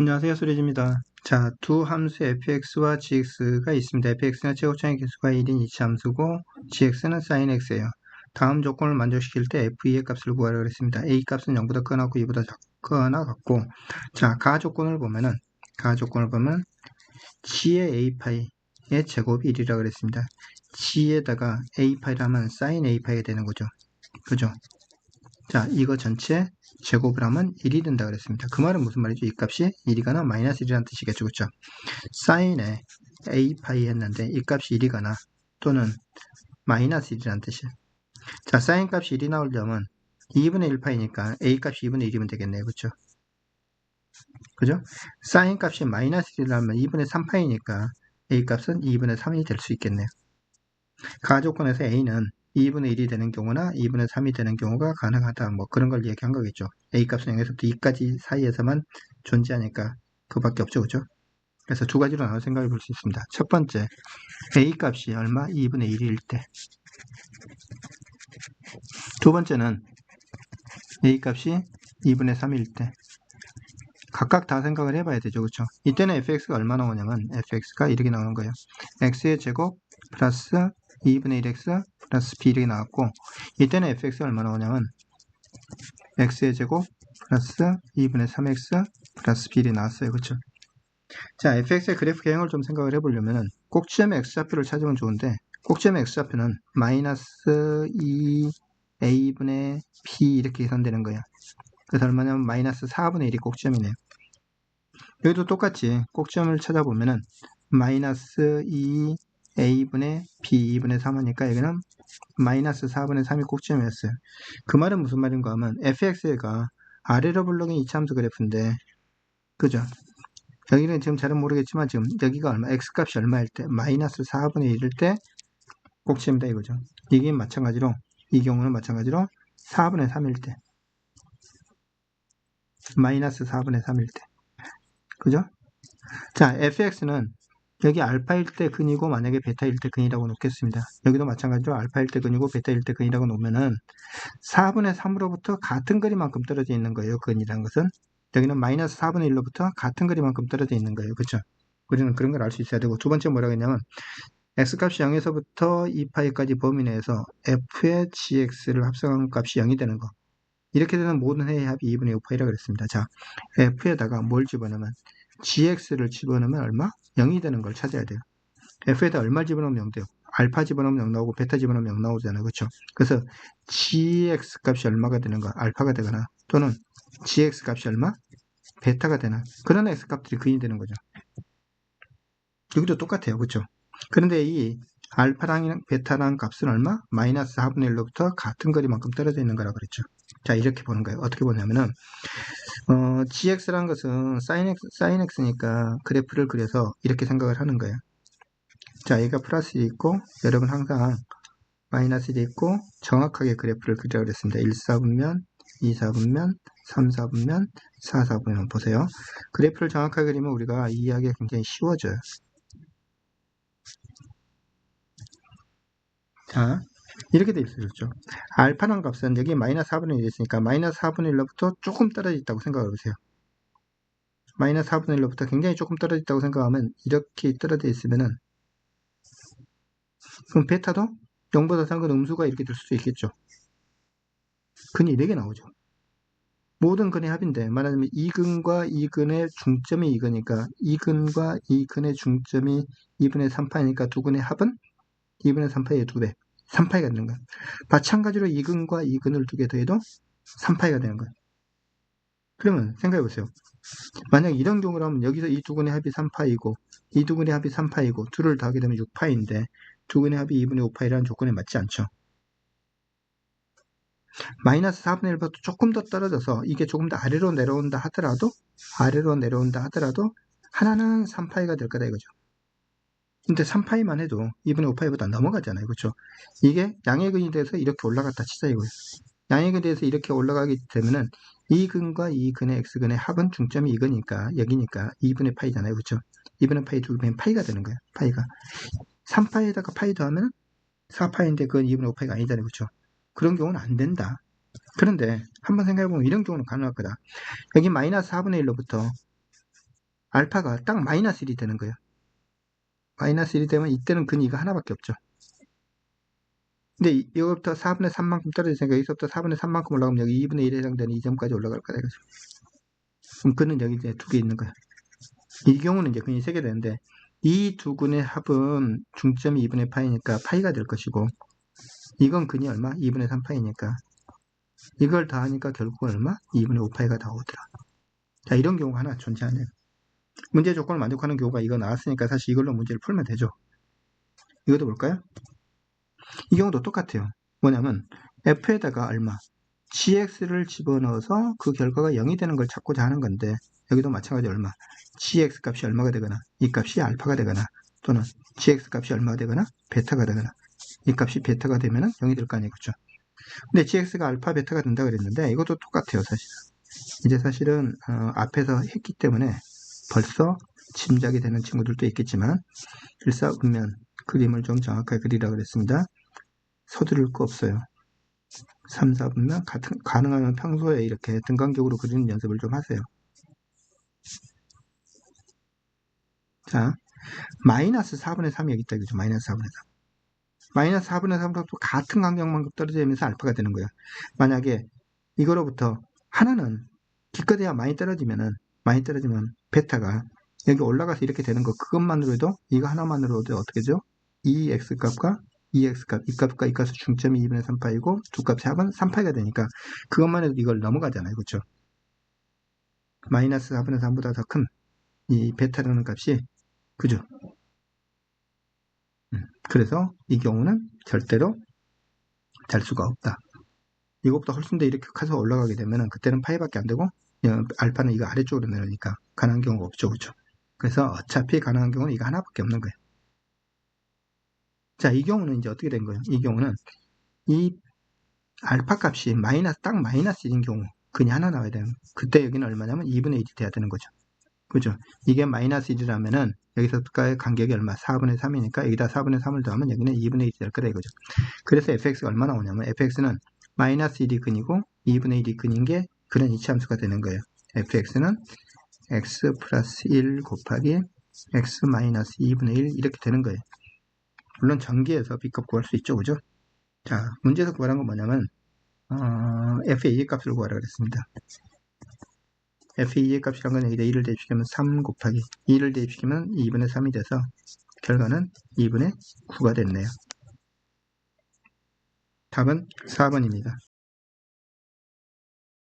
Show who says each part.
Speaker 1: 안녕하세요. 수리지입니다. 자, 두 함수 fx와 gx가 있습니다. fx는 최고차의 개수가 1인 이치 함수고 gx는 sin x예요. 다음 조건을 만족시킬 때 f의 값을 구하라고 했습니다. a 값은 0보다 크거나 2보다 작거나 같고 자, 가 조건을 보면은 가 조건을 보면 g의 a파이의 제곱이 1이라고 그랬습니다. g에다가 a파이를 하면 sin a파이가 되는 거죠. 그죠? 자, 이거 전체 제곱을 하면 1이 된다 그랬습니다. 그 말은 무슨 말이죠? 이 값이 1이거나 마이너스 1이라는 뜻이겠죠. 그렇죠? 사인에 a 파이 했는데 이 값이 1이거나 또는 마이너스 1이라는 뜻이에요. 자, 사인 값이 1이 나오려면 2분의 1 파이니까 a 값이 2분의 1이면 되겠네요. 그렇죠? 그죠? 사인 값이 마이너스 1이라면 2분의 3 파이니까 a 값은 2분의 3이 될 수 있겠네요. 가조건에서 a는 2분의 1이 되는 경우나 2분의 3이 되는 경우가 가능하다. 뭐 그런 걸 얘기한 거겠죠. A값은 0에서부터 2까지 사이에서만 존재하니까 그밖에 없죠. 그죠? 그래서 두 가지로 나눠 생각해 볼 수 있습니다. 첫 번째, A값이 얼마? 2분의 1일 때. 두 번째는 A값이 2분의 3일 때. 각각 다 생각을 해봐야 되죠. 그렇죠? 이때는 fx가 얼마 나오냐면 fx가 이렇게 나오는 거예요. x의 제곱 플러스 2분의 1x 플러스 b 이렇게 나왔고 이때는 fx가 얼마 나 오냐면 x의 제곱 플러스 2분의 3x 플러스 b 이렇게 나왔어요. 그렇죠? 자, fx의 그래프 개형을 좀 생각을 해보려면은 꼭지점의 x좌표를 찾으면 좋은데 꼭지점의 x좌표는 마이너스 2a분의 b 이렇게 계산되는 거예요. 그래서 얼마냐면 마이너스 4분의 1이 꼭지점이네요. 여기도 똑같이 꼭지점을 찾아보면은 마이너스 2 a분의 b 2분의 3 하니까 여기는 마이너스 4분의 3이 꼭지점이었어요. 그 말은 무슨 말인가 하면 fx가 아래로 불러긴 이차함수 그래프인데 그죠? 여기는 지금 잘은 모르겠지만 지금 여기가 얼마 x값이 얼마일 때 마이너스 4분의 1일 때 꼭지점이다 이거죠. 이게 마찬가지로 이 경우는 마찬가지로 4분의 3일 때 마이너스 4분의 3일 때 그죠? 자 fx는 여기 알파일 때 근이고 만약에 베타일 때 근이라고 놓겠습니다. 여기도 마찬가지로 알파일 때 근이고 베타일 때 근이라고 놓으면은 4분의 3으로부터 같은 거리만큼 떨어져 있는 거예요. 근이라는 것은. 여기는 마이너스 4분의 1로부터 같은 거리만큼 떨어져 있는 거예요. 그렇죠? 우리는 그런 걸 알 수 있어야 되고 두 번째 뭐라고 했냐면 x값이 0에서부터 2파이까지 범위 내에서 f의 gx를 합성한 값이 0이 되는 거. 이렇게 되는 모든 해의 합이 2분의 5파이라고 그랬습니다. 자, f에다가 뭘 집어넣으면 gx를 집어넣으면 얼마? 0이 되는 걸 찾아야 돼요. f에다 얼마 집어넣으면 0 돼요? 알파 집어넣으면 0 나오고 베타 집어넣으면 0 나오잖아요. 그렇죠? 그래서 gx 값이 얼마가 되는 거 알파가 되거나 또는 gx 값이 얼마? 베타가 되나 그런 x 값들이 근이 되는 거죠. 여기도 똑같아요. 그렇죠? 그런데 이 알파랑 베타랑 값은 얼마? 마이너스 4분의 1로부터 같은 거리만큼 떨어져 있는 거라고 그랬죠. 자 이렇게 보는 거예요. 어떻게 보냐면은 어, gx라는 것은 sin, x, sin x니까 그래프를 그려서 이렇게 생각을 하는 거예요. 자 얘가 플러스 있고 여러분 항상 마이너스 1이 있고 정확하게 그래프를 그리라고 그랬습니다. 1, 4분면, 2, 4분면, 3, 4분면, 4, 4분면 보세요. 그래프를 정확하게 그리면 우리가 이해하기가 굉장히 쉬워져요. 자, 이렇게 돼. 그렇죠? 알파란 값은 여기 마이너스 4분의 1이 있으니까 마이너스 4분의 1로부터 조금 떨어져 있다고 생각해 보세요. 마이너스 4분의 1로부터 굉장히 조금 떨어져 있다고 생각하면 이렇게 떨어져 있으면은 그럼 베타도 0보다 작은 음수가 이렇게 될 수도 있겠죠. 근이 4개 나오죠. 모든 근의 합인데 말하자면 이근과 이근의 중점이 이거니까 이근과 이근의 중점이 2분의 3파이니까 두 근의 합은 2분의 3파이의 2배 3파이가 되는 거예요. 마찬가지로 2근과 2근을 두 개 더해도 3파이가 되는 거예요. 그러면 생각해 보세요. 만약 이런 경우라면 여기서 이 두 근의 합이 3파이고 이 두 근의 합이 3파이고 둘을 더하게 되면 6파인데 두 근의 합이 2분의 5파이라는 조건에 맞지 않죠. 마이너스 4분의 1보다 조금 더 떨어져서 이게 조금 더 아래로 내려온다 하더라도 아래로 내려온다 하더라도 하나는 3파이가 될 거다 이거죠. 근데 3파이만 해도 2분의 5파이보다 넘어가잖아요. 그렇죠? 이게 양의 근이 돼서 이렇게 올라갔다 치자 이거예요. 양의근이 돼서 이렇게 올라가게 되면은 이 근과 이 근의 x근의 합은 중점이 이거니까 여기니까 2분의 파이잖아요. 그렇죠? 2분의 파이 2분의 파이가 되는 거예요. 파이가 3파이에다가 파이 더하면 4파이인데 그건 2분의 5파이가 아니잖아요. 그렇죠? 그런 경우는 안 된다. 그런데 한번 생각해보면 이런 경우는 가능할 거다. 여기 마이너스 4분의 1로부터 알파가 딱 마이너스 1이 되는 거예요. 마이너스 1이 되면 이때는 근이가 하나밖에 없죠. 근데 이- 이거부터 4분의 3만큼 떨어졌으니까 여기서부터 4분의 3만큼 올라가면 여기 2분의 1에 해당되는 이 점까지 올라갈 거다 이거죠. 그럼 근은 여기 이제 두 개 있는 거야. 이 경우는 이제 근이 세 개 되는데 이 두 근의 합은 중점이 2분의 파이니까 파이가 될 것이고 이건 근이 얼마? 2분의 3파이니까 이걸 다 하니까 결국은 얼마? 2분의 5파이가 나오더라. 자 이런 경우가 하나 존재하네요. 문제 조건을 만족하는 경우가 이거 나왔으니까 사실 이걸로 문제를 풀면 되죠. 이것도 볼까요? 이 경우도 똑같아요. 뭐냐면 f에다가 얼마? gx를 집어넣어서 그 결과가 0이 되는 걸 찾고자 하는 건데 여기도 마찬가지 얼마? gx 값이 얼마가 되거나 이 값이 알파가 되거나 또는 gx 값이 얼마가 되거나 베타가 되거나 이 값이 베타가 되면 0이 될 거 아니에요. 그죠? 근데 gx가 알파 베타가 된다 그랬는데 이것도 똑같아요. 사실 이제 사실은 어, 앞에서 했기 때문에 벌써 짐작이 되는 친구들도 있겠지만 일사분면 그림을 좀 정확하게 그리라 그랬습니다. 서두를 거 없어요. 3, 4분면 같은, 가능하면 평소에 이렇게 등간격으로 그리는 연습을 좀 하세요. 자, 마이너스 4분의 3이 여기 있다 이거죠. 마이너스 4분의 3. 마이너스 4분의 3으로 또 같은 간격만큼 떨어지면서 알파가 되는 거예요. 만약에 이거로부터 하나는 기껏해야 많이 떨어지면은 많이 떨어지면 베타가 여기 올라가서 이렇게 되는 거 그것만으로 해도 이거 하나만으로도 어떻게 되죠? 이 x 값과 이 x 값, 이 값과 이 값의 중점이 2분의 3파이고 두 값의 합은 3파이가 되니까 그것만 해도 이걸 넘어가잖아요. 그렇죠? 마이너스 4분의 3보다 더 큰 이 베타라는 값이 그죠? 음, 그래서 이 경우는 절대로 잘 수가 없다. 이것보다 훨씬 더 이렇게 커서 올라가게 되면 그때는 파이밖에 안 되고 어, 알파는 이거 아래쪽으로 내려오니까 가능한 경우가 없죠. 그죠? 그래서 어차피 가능한 경우는 이거 하나밖에 없는 거예요. 자, 이 경우는 이제 어떻게 된 거예요? 이 경우는 이 알파 값이 마이너스, 딱 마이너스 1인 경우, 근이 하나 나와야 돼요. 그때 여기는 얼마냐면 2분의 1이 돼야 되는 거죠. 그죠? 이게 마이너스 1이라면은 여기서까지 간격이 얼마? 4분의 3이니까 여기다 4분의 3을 더하면 여기는 2분의 1이 될 거다 이거죠. 그래서 fx가 얼마 나오냐면 fx는 마이너스 1이 근이고 2분의 1이 근인 게 그런 이치함수가 되는 거예요. fx는 x 플러스 1 곱하기 x 마이너스 2분의 1 이렇게 되는 거예요. 물론 전기에서 B값 구할 수 있죠. 그죠? 자, 문제에서 구하는 건 뭐냐면, 어, F의 2의 값을 구하라 그랬습니다. F의 2의 값이란 건 여기다 2를 대입시키면 3 곱하기 2를 대입시키면 2분의 3이 돼서 결과는 2분의 9가 됐네요. 답은 4번입니다.